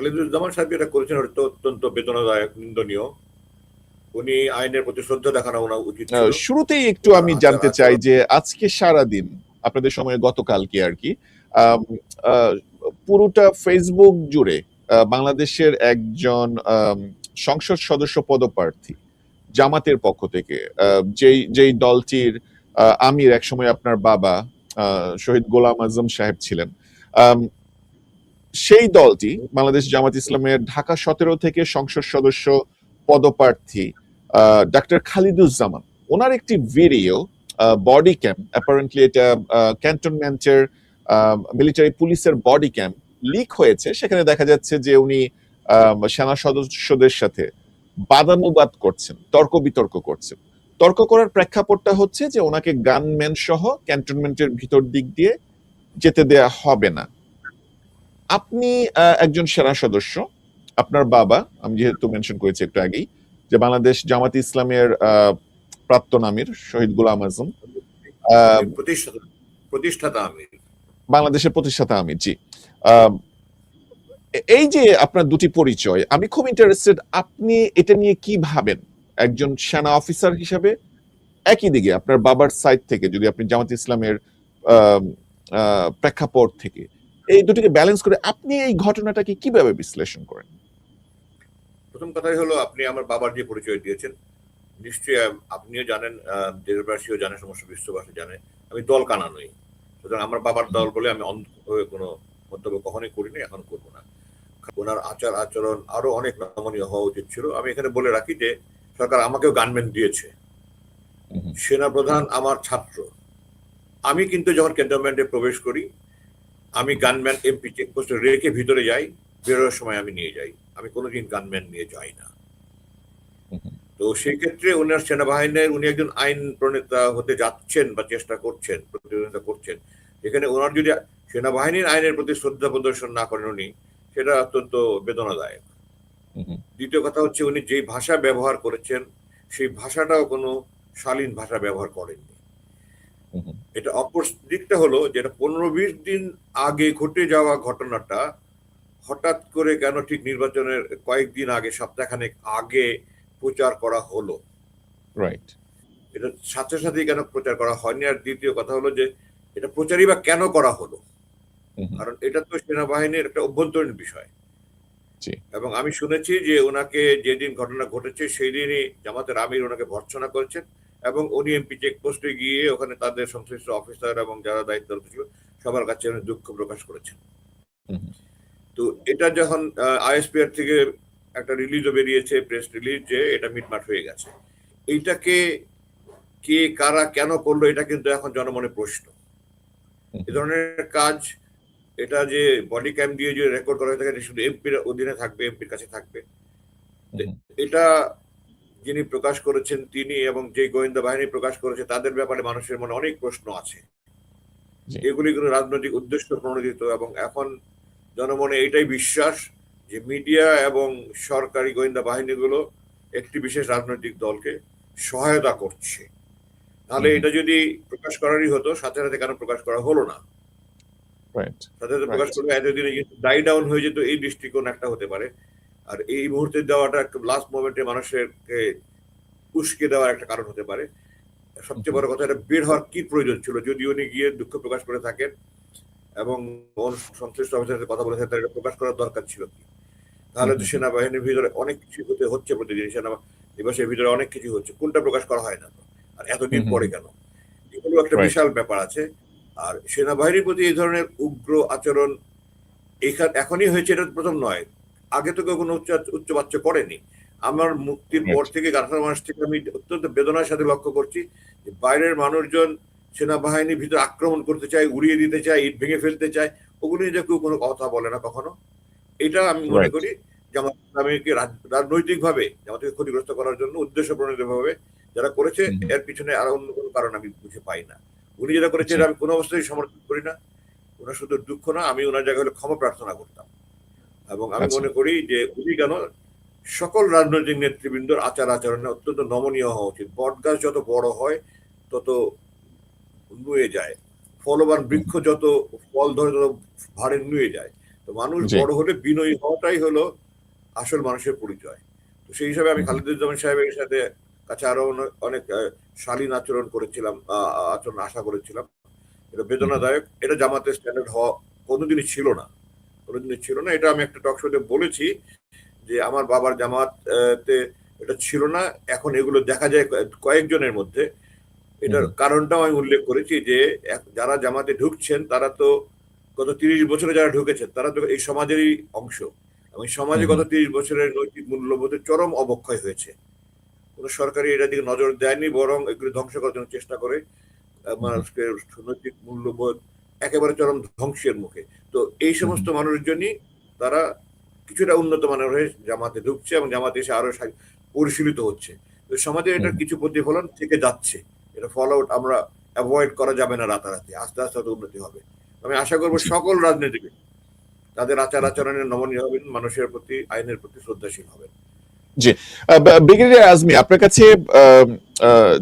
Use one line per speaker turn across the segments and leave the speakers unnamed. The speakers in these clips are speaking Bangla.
খালিদুজ্জামান সাহেব যেটা করেছেন ওটা অত্যন্ত বেদনাদায়ক নিন্দনীয় উনি আইনের প্রতি শ্রদ্ধা দেখানো উচিত
শুরুতেই একটু আমি
আচ্ছা,
জানতে
আচ্ছা।
চাই যে আজকে সারা দিন আপনাদের সময় গতকালকে আর কি পুরোটা ফেসবুক জুড়ে বাংলাদেশের একজন সংসদ সদস্য পদপ্রার্থী জামাতের পক্ষ থেকে যেই যেই দলটির আমির একসময় আপনার বাবা আহ, শহীদ গোলাম আজম সাহেব ছিলেন সেই দলটি বাংলাদেশ জামাত ইসলামের ঢাকা সতেরো থেকে সংসদ সদস্য পদপ্রার্থী ডাক্তার খালিদুজ্জামান। ওনার একটি ভিডিও বডি ক্যাম্প অ্যাপারেন্টলি এটা ক্যান্টনমেন্টের মিলিটারি পুলিশের বডি ক্যাম্প লিক হয়েছে। সেখানে দেখা যাচ্ছে যে উনি সেনা সদস্যদের সাথে বাদানুবাদ করছেন, তর্ক বিতর্ক করছেন। তর্ক করার প্রেক্ষাপটটা হচ্ছে যে ওনাকে গানম্যান সহ ক্যান্টনমেন্টের ভিতর দিক দিয়ে যেতে দেয়া হবে না। আপনি একজন সেনা সদস্য আপনার বাবা আমি যেহেতু মেনশন করেছি একটু আগেই যে বাংলাদেশ জামাত ইসলামের প্রাক্তন আমির শহীদ গোলাম আজম
প্রতিষ্ঠাতা প্রতিষ্ঠাতা আমি
বাংলাদেশের প্রতিষ্ঠাতা আমির জি। এই যে আপনার দুটি পরিচয় আমি খুব ইন্টারেস্টেড আপনি এটা নিয়ে কি ভাবেন? একজন সেনা অফিসার হিসাবে একই দিকে আপনার বাবার সাইড থেকে যদি আপনি জামাত ইসলামের আহ, আহ, প্রেক্ষাপট থেকে এই দুটিকে ব্যালেন্স করে আপনি এই ঘটনাটাকে কীভাবে বিশ্লেষণ করেন?
প্রথম কথাই হলো আপনি আমার বাবার যে পরিচয় দিয়েছেন নিশ্চয়ই আপনিও জানেন দেশবাসীও জানে সমস্ত বিশ্ববাসী জানে আমি দল কানা নই। সুতরাং আমার বাবার দল বলে আমি অন্ধ হয়ে কোনো মন্তব্য কখনোই করিনি এখন করব না। ওনার আচার আচরণ আরও অনেক নমনীয় হওয়া উচিত ছিল। আমি এখানে বলে রাখি যে সরকার আমাকেও গানম্যান দিয়েছে। সেনা প্রধান আমার ছাত্র। আমি কিন্তু যখন ক্যান্টনমেন্টে প্রবেশ করি আমি গানম্যান এমপি চেকপোস্টে রেখে ভিতরে যাই বেরোনোর সময় আমি নিয়ে যাই। আমি কোনোদিন গানম্যান নিয়ে যাই না। তো সেই ক্ষেত্রে উনার সেনাবাহিনীর, উনি একজন আইন প্রণেতা হতে যাচ্ছেন বা চেষ্টা করছেন, প্রতিদ্বন্দ্বিতা করছেন। এখানে ওনার যদি সেনাবাহিনীর আইনের প্রতি শ্রদ্ধা প্রদর্শন না করেন উনি, সেটা অত্যন্ত বেদনাদায়ক। দ্বিতীয় কথা হচ্ছে উনি যেই ভাষা ব্যবহার করেছেন, সেই ভাষাটাও কোনো শালীন ভাষা ব্যবহার করেননি। এটা অপর দিকটা হলো যেটা পনেরো বিশ দিন আগে ঘটে যাওয়া ঘটনাটা হঠাৎ করে কেন ঠিক নির্বাচনের কয়েকদিন আগে সপ্তাহখানেক আগে প্রচার করা হলো।
রাইট
এটা সাথে সাথেই কেন প্রচার করা হয়নি? আর দ্বিতীয় কথা হলো যে এটা প্রচারই বা কেন করা হলো? কারণ এটা তো সেনাবাহিনীর একটা অভ্যন্তরীণ বিষয়। এবং আমি শুনেছি যে ওনাকে যেদিন ঘটনা ঘটেছে সেই দিনই জামাতের আমির ওনাকে ভর্ৎসনা করেছেন। এবং উনি এমপি চেকপোস্টে গিয়ে ওখানে তাদের সংশ্লিষ্ট অফিসার এবং যারা দায়িত্বরত ছিল সবার কাছে উনি দুঃখ প্রকাশ করেছেন তো এটা যখন আইএসপিআর থেকে একটা রিলিজও বেরিয়েছে প্রেস রিলিজ যে এটা মিটমাট হয়ে গেছে। এইটাকে কে কারা কেন করল এটা কিন্তু এখন জনমনে প্রশ্ন। এ ধরনের কাজ এটা যে বডি ক্যাম দিয়ে যে রেকর্ড করা হয়ে থাকে শুধু এমপির অধীনে থাকবে এমপির কাছে থাকবে। এটা যিনি প্রকাশ করেছেন তিনি এবং যে গোয়েন্দা বাহিনী প্রকাশ করেছে তাদের ব্যাপারে মানুষের মনে অনেক প্রশ্ন আছে। এগুলি কোনো রাজনৈতিক উদ্দেশ্য প্রণোদিত এবং এখন জনমনে এটাই বিশ্বাস যে মিডিয়া এবং সরকারি গোয়েন্দা বাহিনীগুলো একটি বিশেষ রাজনৈতিক দলকে সহায়তা করছে। তাহলে এটা যদি প্রকাশ করারই হতো সাথে সাথে কেন প্রকাশ করা হলো না? সাথে সাথে প্রকাশ করলে এতদিনে ডাই ডাউন হয়ে যেত এই দৃষ্টিকোণ একটা হতে পারে। আর এই মুহূর্তে দেওয়াটা একটা লাস্ট মোমেন্টে মানুষেরকে উস্কে দেওয়ার একটা কারণ হতে পারে। সবচেয়ে বড় কথা এটা বের হওয়ার কি প্রয়োজন ছিল? যদি উনি গিয়ে দুঃখ প্রকাশ করে থাকেন এবং সংশ্লিষ্ট অফিসারের সাথে কথা বলে থাকেন এটা প্রকাশ করার দরকার ছিল কি? তাহলে তো সেনাবাহিনীর ভিতরে অনেক কিছু হতে হচ্ছে প্রতিদিন সেনা দিবসের ভিতরে অনেক কিছু হচ্ছে। কোনটা প্রকাশ করা হয় না? আর এতদিন পরে কেন? এগুলো একটা বিশাল ব্যাপার আছে। আর সেনাবাহিনীর প্রতি এই ধরনের উগ্র আচরণ এখান এখনই হয়েছে এটা প্রথম নয়। আগে তো কেউ কোনো উচ্চ উচ্চবাচ্য করেনি। আমার মুক্তির পর থেকে আঠারো মাস থেকে আমি অত্যন্ত বেদনার সাথে লক্ষ্য করছি যে বাইরের মানুষজন সেনাবাহিনীর ভিতরে আক্রমণ করতে চায় উড়িয়ে দিতে চায় ইট ভেঙে ফেলতে চায় ওগুলো নিয়ে কেউ কোনো কথা বলে না কখনো। এটা আমি মনে. করি জামাত ইসলামীকে রাজনৈতিক ভাবে জামাতকে ক্ষতিগ্রস্ত করার জন্য উদ্দেশ্য প্রণীত ভাবে যারা করেছে এর পিছনে আর অন্য কোনো কারণ আমি বুঝে পাই না। উনি যেটা করেছেন
আচ্ছা।
আমি কোনো অবস্থায় সমর্থন করি না। ওনার শুধু দুঃখ না আমি ওনার জায়গায় হলে ক্ষমা প্রার্থনা করতাম। এবং আমি
আচ্ছা।
মনে করি যে উনি কেন সকল রাজনৈতিক নেতৃবৃন্দর আচার আচরণে অত্যন্ত নমনীয় হওয়া উচিত। বট গাছ যত বড় হয় তত নুয়ে যায়। ফলবান বৃক্ষ যত ফল ধরে তত ভারে নুয়ে যায়। তো মানুষ বড় হলে বিনয়ী হওয়াটাই হলো আসল মানুষের পরিচয়। তো সেই হিসাবে আমি খালিদুজ্জামান সাহেবের সাথে কাছে আরও অনেক- শালীন আচরণ করেছিলাম আহ, আচরণ আশা করেছিলাম। এটা বেদনাদায়ক। এটা জামাতের স্ট্যান্ডার্ড হওয়া কোনোদিনই ছিল না। কোনোদিনই ছিল না। এটা আমি একটা টক শোতে বলেছি যে আমার বাবার জামাতে এটা ছিল না। এখন এগুলো দেখা যায় কয়েকজনের মধ্যে। এটার কারণটাও আমি উল্লেখ করেছি যে যারা জামাতে ঢুকছেন তারা তো গত তিরিশ বছরে যারা ঢুকেছেন তারা তো এই সমাজেরই অংশ। এবং সমাজে গত তিরিশ বছরের নৈতিক মূল্যবোধের চরম অবক্ষয় হয়েছে। কোনো সরকারি এটার দিকে নজর দেয়নি বরং এগুলো ধ্বংস করার জন্য চেষ্টা করে। মানুষকে নৈতিক মূল্যবোধ একেবারে চরম ধ্বংসের মুখে। তো এই সমস্ত মানুষজনই তারা কিছুটা উন্নত মানের হয়ে জামাতে ঢুকছে এবং জামাতে এসে আরও পরিশীলিত হচ্ছে। তো সমাজে এটার কিছু প্রতিফলন থেকে যাচ্ছে। এটা ফল আউট আমরা অ্যাভয়েড করা যাবে না রাতারাতি। আস্তে আস্তে হয়তো উন্নতি হবে। আমি আশা করব সকল রাজনীতিবিদ তাদের আচার আচরণে নমনীয় হবেন মানুষের প্রতি আইনের প্রতি শ্রদ্ধাশীল হবেন।
বা- ব্রিগেডিয়ার আজমি আপনার কাছে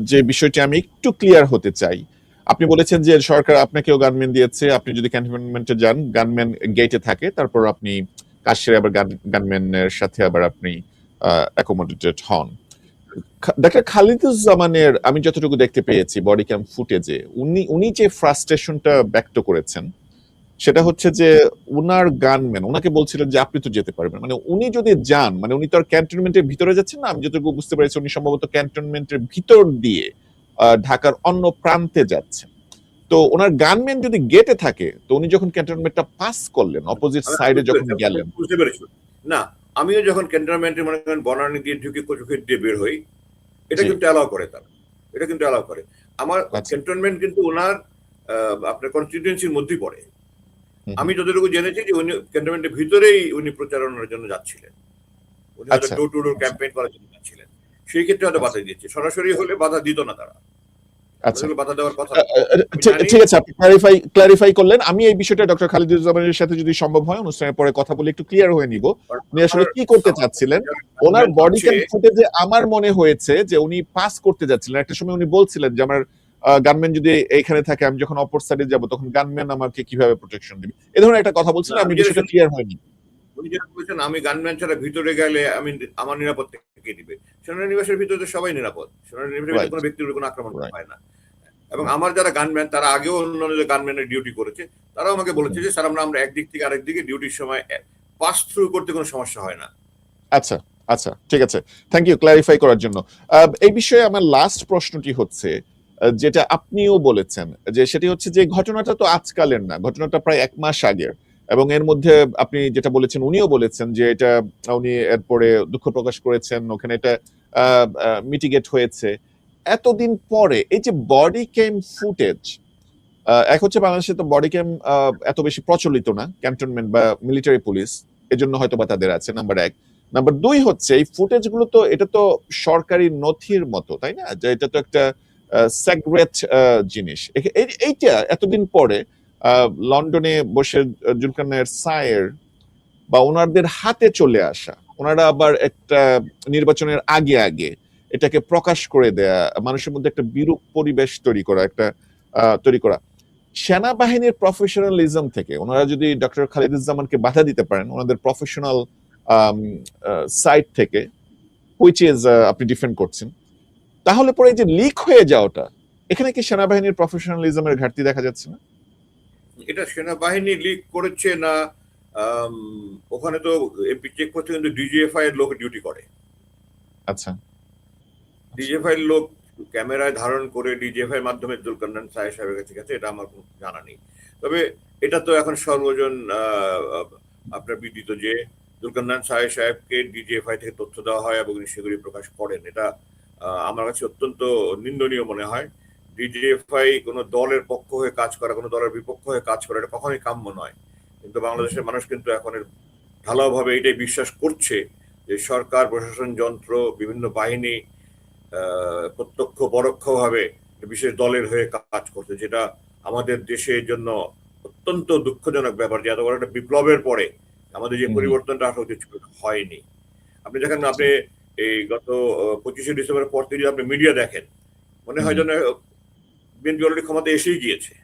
যে বিষয়টি আমি একটু ক্লিয়ার হতে চাই আপনি বলেছেন যে সরকার আপনাকেও গানম্যান দিয়েছে। আপনি যদি ক্যান্টনমেন্টে যান গানম্যান গেটে থাকে, তারপর আপনি কাজ সেরে আবার গানম্যানের সাথে আবার আপনি অ্যাকোমোডেটেড হন। ডাক্তার খালিদুজ্জামানের আমি যতটুকু দেখতে পেয়েছি বডি ক্যাম ফুটেজে উনি উনি যে ফ্রাস্ট্রেশনটা ব্যক্ত করেছেন, সেটা হচ্ছে যে উনার গানম্যান ওনাকে বলছিলেন যে আপনি তো যেতে পারবেন। মানে উনি যদি যান মানে উনি তো আর ক্যান্টনমেন্টের ভিতরে যাচ্ছেন না, আমি যতটুকু বুঝতে পেরেছি, উনি সম্ভবত ক্যান্টনমেন্টের ভিতর দিয়ে ঢাকার অন্য প্রান্তে যাচ্ছেন। তো ওনার গানম্যান যদি গেটে থাকে তো উনি যখন ক্যান্টনমেন্টটা পাস করলেন অপোজিট সাইডে যখন গেলেন।
বুঝতে পেরেছি। না আমিও যখন ক্যান্টনমেন্টে মনে করেন বনানী দিয়ে ঢুকে কচুখের দিয়ে বের হই এটা কিন্তু অ্যালাউ করে তারা। এটা কিন্তু অ্যালাউ করে। আমার
আচ্ছা।
ক্যান্টনমেন্ট কিন্তু ওনার আপনার কনস্টিটিউয়েন্সির মধ্যেই পড়ে। আমি যতটুকু জেনেছি যে উনি ক্যান্টনমেন্টের ভিতরেই উনি প্রচারণার জন্য যাচ্ছিলেন। উনি
আচ্ছা।
ডোর টু ডোর ক্যাম্পেইন করার জন্য যাচ্ছিলেন। সেই ক্ষেত্রে হয়তো। বাধা দিয়েছে। সরাসরি হলে বাধা দিত না তারা।
আচ্ছা।
আসলে বাধা দেওয়ার কথা।
আহ, আহ, ঠিক-
জানি-
ঠিক আছে আপনি ক্লারিফাই ক্লারিফাই করলেন। আমি এই বিষয়টা ডক্টর খালিদুজ্জামানের সাথে যদি সম্ভব হয় অনুষ্ঠানের পরে কথা বলে একটু ক্লিয়ার হয়ে নিব। উনি আসলে কি করতে চাচ্ছিলেন? ওনার বডি ক্যাম ফুটেজে আমার মনে হয়েছে যে উনি পাস করতে যাচ্ছিলেন। একটা সময় উনি বলছিলেন যে আমার গানম্যান যদি এইখানে থাকে আমি যখন অপর সাইডে যাব তখন গানম্যান আমাকে কীভাবে প্রোটেকশন দিবে? এই ধরনের একটা কথা বলছিলেন। আমি
আমি
বিষয়টা ক্লিয়ার হয়নি।
যেটা বলেছেন আমি গানম্যান ছাড়া ভিতরে গেলে আমি আমার নিরাপদ কে দিবে? সেনানিবাসের ভিতরে তো সবাই নিরাপদ। সেনানিবাসের কোনো ব্যক্তির কোনো আক্রমণ হয় না। এবং আমার যারা গানম্যান তারা আগেও অন্য গানম্যানের ডিউটি করেছে তারাও আমাকে বলেছে যে স্যার আমরা আমরা একদিক থেকে আরেক দিকে ডিউটির সময় পাস থ্রু করতে কোনো সমস্যা হয় না।
আচ্ছা আচ্ছা ঠিক আছে। থ্যাংক ইউ ক্লারিফাই করার জন্য। এই বিষয়ে আমার লাস্ট প্রশ্নটি হচ্ছে যেটা আপনিও বলেছেন যে সেটি হচ্ছে যে ঘটনাটা তো আজকালের না ঘটনাটা প্রায় এক মাস আগের। এবং এর মধ্যে আপনি যেটা বলেছেন, উনিও বলেছেন যে এটা, উনি এরপরে দুঃখ প্রকাশ করেছেন, ওখানে এটা মিটিগেট হয়েছে। এতদিন পরে এই যে বডি ক্যাম ফুটেজ এক হচ্ছে বাংলাদেশে তো বডি ক্যাম এত বেশি প্রচলিত না ক্যান্টনমেন্ট বা মিলিটারি পুলিশ এজন্য হয়তো বা তাদের আছে নাম্বার এক। নাম্বার দুই হচ্ছে, এই ফুটেজগুলো তো, এটা তো সরকারি নথির মতো, তাই না? যে এটা তো একটা সেগ্রেট জিনিস। এই- এইটা এতদিন পরে লন্ডনে বসে জুলকানের সায়ের বা ওনাদের হাতে চলে আসা, ওনারা আবার একটা নির্বাচনের আগে আগে এটাকে প্রকাশ করে দেয়া, মানুষের মধ্যে একটা বিরূপ পরিবেশ তৈরি করা, একটা তৈরি করা। সেনাবাহিনীর প্রফেশনালিজম থেকে ওনারা যদি ডক্টর খালিদুজ্জামানকে বাধা দিতে পারেন, ওনাদের প্রফেশনাল সাইট থেকে হুইচ ইজ আপনি ডিফেন্ড করছেন, তাহলে পরে যে লিক হয়ে যাওয়াটা, এখানে কি সেনাবাহিনীর প্রফেশনালিজমের ঘাটতি দেখা যাচ্ছে না?
এটা সেনাবাহিনী লিক করেছে না ওখানে তো এমপি চেক করতে কিন্তু ডিজিএফআই এর লোক ডিউটি করে।
আচ্ছা।
ডিজিএফআই এর লোক ক্যামেরায় ধারণ করে ডিজিএফআই এর মাধ্যমে জুলকান্নান সাহেব সাহেবের কাছে গেছে এটা আমার কোনো জানা নেই। তবে এটা তো এখন সর্বজন আহ, আপনার বিদিত যে জুলকান্নান সাহেব সাহেবকে ডিজিএফআই থেকে তথ্য দেওয়া হয় এবং সেগুলি প্রকাশ করেন। এটা আহ, আমার কাছে অত্যন্ত নিন্দনীয় মনে হয়। ডিজিএফআই কোনো দলের পক্ষ হয়ে কাজ করা কোনো দলের বিপক্ষ হয়ে কাজ করা এটা কখনোই কাম্য নয়। কিন্তু বাংলাদেশের মানুষ কিন্তু এখন ঢালাওভাবে এটাই বিশ্বাস করছে যে সরকার প্রশাসন যন্ত্র বিভিন্ন বাহিনী প্রত্যক্ষ পরোক্ষভাবে বিশেষ দলের হয়ে কাজ করছে যেটা আমাদের দেশের জন্য অত্যন্ত দুঃখজনক ব্যাপার যে এত বড় একটা বিপ্লবের পরে আমাদের যে পরিবর্তনটা আসা উচিত হয়নি। আপনি দেখেন আপনি এই গত পঁচিশে ডিসেম্বরের পর থেকে যদি আপনি মিডিয়া দেখেন মনে হয় যেন বিএনপি অলরেডি ক্ষমতা এসেই গিয়েছে।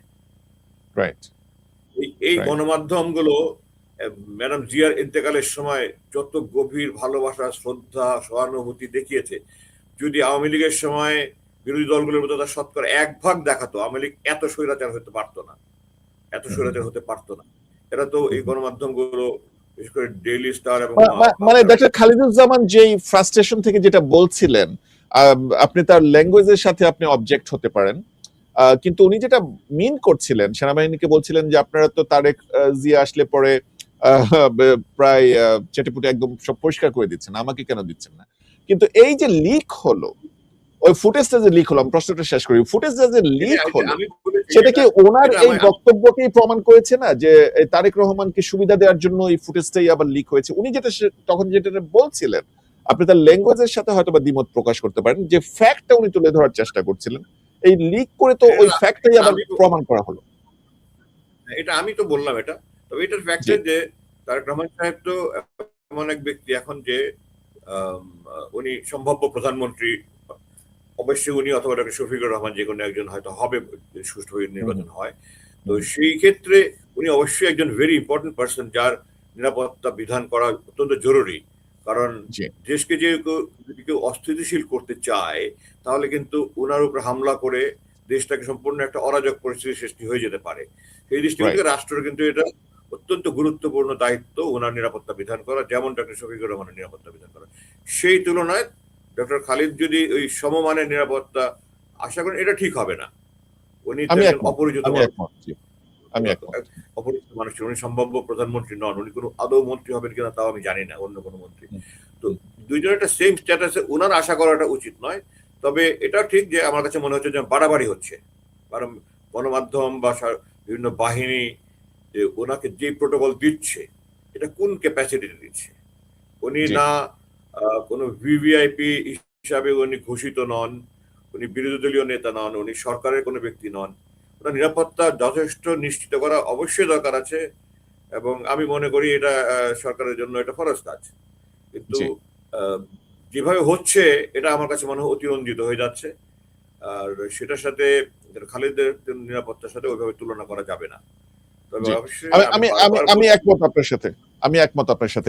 রাইট
এই- গণমাধ্যমগুলো ম্যাডাম জিয়ার ইন্তেকালের সময় যত গভীর ভালোবাসা শ্রদ্ধা সহানুভূতি দেখিয়েছে যদি আওয়ামী লীগের সময় বিরোধী দলগুলোর মধ্যে তার শতকরা এক ভাগ দেখাতো আওয়ামী লীগ এত স্বৈরাচার হতে পারতো না। এত স্বৈরাচার হতে পারতো না। এটা তো এই গণমাধ্যমগুলো বিশেষ করে ডেইলি স্টার এবং
মানে ডক্টর খালিদুজ্জামান যেই ফ্রাস্ট্রেশন থেকে যেটা বলছিলেন আপনি তার ল্যাঙ্গুয়েজের সাথে আপনি অবজেক্ট হতে পারেন। কিন্তু উনি যেটা মিন করছিলেন সেনাবাহিনীকে বলছিলেন যে আপনারা তো তারেক জিয়া আসলে পরে প্রায় চেটেপুটে একদম সব পরিষ্কার করে দিচ্ছেন আমাকে কেন দিচ্ছেন না? কিন্তু এই যে লিক হলো ওই ফুটেজটা যে লিক হলো আমি প্রশ্নটা শেষ করি ফুটেজটা যে লিক হলো সেটা কি ওনার এই বক্তব্যকেই প্রমাণ করেছে না যে তারেক রহমানকে সুবিধা দেওয়ার জন্য এই ফুটেজটাই আবার লিক হয়েছে? উনি যেটা তখন যেটা বলছিলেন আপনি তার ল্যাঙ্গুয়েজের সাথে হয়তো বা দ্বিমত প্রকাশ করতে পারেন যে ফ্যাক্টটা উনি তুলে ধরার চেষ্টা করছিলেন এই লিক করে তো ওই ফ্যাক্টটাই আবার প্রমাণ করা হলো।
এটা আমি তো বললাম এটা। তবে এটার ফ্যাক্টর যে তারেক রহমান সাহেব তো এমন এক ব্যক্তি এখন যে উনি সম্ভাব্য প্রধানমন্ত্রী অবশ্যই উনি অথবা ডক্টর শফিকুর রহমান যে কোনো একজন হয়তো হবে সুষ্ঠুভাবে নির্বাচন হয়। তো সেই ক্ষেত্রে উনি অবশ্যই একজন ভেরি ইম্পর্টেন্ট পার্সন যার নিরাপত্তা বিধান করা অত্যন্ত জরুরি। কারণ দেশকে যে যদি কেউ অস্থিতিশীল করতে চায় তাহলে কিন্তু ওনার উপর হামলা করে দেশটাকে সম্পূর্ণ একটা অরাজক পরিস্থিতি সৃষ্টি হয়ে যেতে পারে। সেই দৃষ্টি থেকে রাষ্ট্রের কিন্তু এটা অত্যন্ত গুরুত্বপূর্ণ দায়িত্ব ওনার নিরাপত্তা বিধান করা যেমন ডক্টর শফিকুর রহমানের নিরাপত্তা বিধান করা। সেই তুলনায় ডক্টর খালিদ যদি ওই সমমানের নিরাপত্তা আশা করেন এটা ঠিক হবে না। উনি অপরিচিত
আমি
অপরিচিত মানুষ উনি সম্ভাব্য প্রধানমন্ত্রী নন উনি কোনো আদৌ মন্ত্রী হবেন কিনা তাও আমি জানি না অন্য কোনো মন্ত্রী। তো দুইজনের একটা সেম স্ট্যাটাসে ওনার আশা করাটা উচিত নয়। তবে এটা ঠিক যে আমার কাছে মনে হচ্ছে যে বাড়াবাড়ি হচ্ছে। কারণ গণমাধ্যম বা বিভিন্ন বাহিনী যে ওনাকে যে প্রোটোকল দিচ্ছে এটা কোন ক্যাপাসিটিতে দিচ্ছে? উনি না কোনো ভিভিআইপি হিসাবে উনি ঘোষিত নন উনি বিরোধী দলীয় নেতা নন উনি সরকারের কোনো ব্যক্তি নন। ওনার নিরাপত্তা যথেষ্ট নিশ্চিত করা অবশ্যই দরকার আছে এবং আমি মনে করি এটা সরকারের জন্য এটা ফরজ কাজ। কিন্তু যেভাবে হচ্ছে এটা আমার কাছে মনে হয় অতিরঞ্জিত হয়ে যাচ্ছে। আর সেটার সাথে খালিদের নিরাপত্তার সাথে ওইভাবে তুলনা করা যাবে না। তবে অবশ্যই
আমি আমি একমত আপনার সাথে। আমি একমত আপনার সাথে।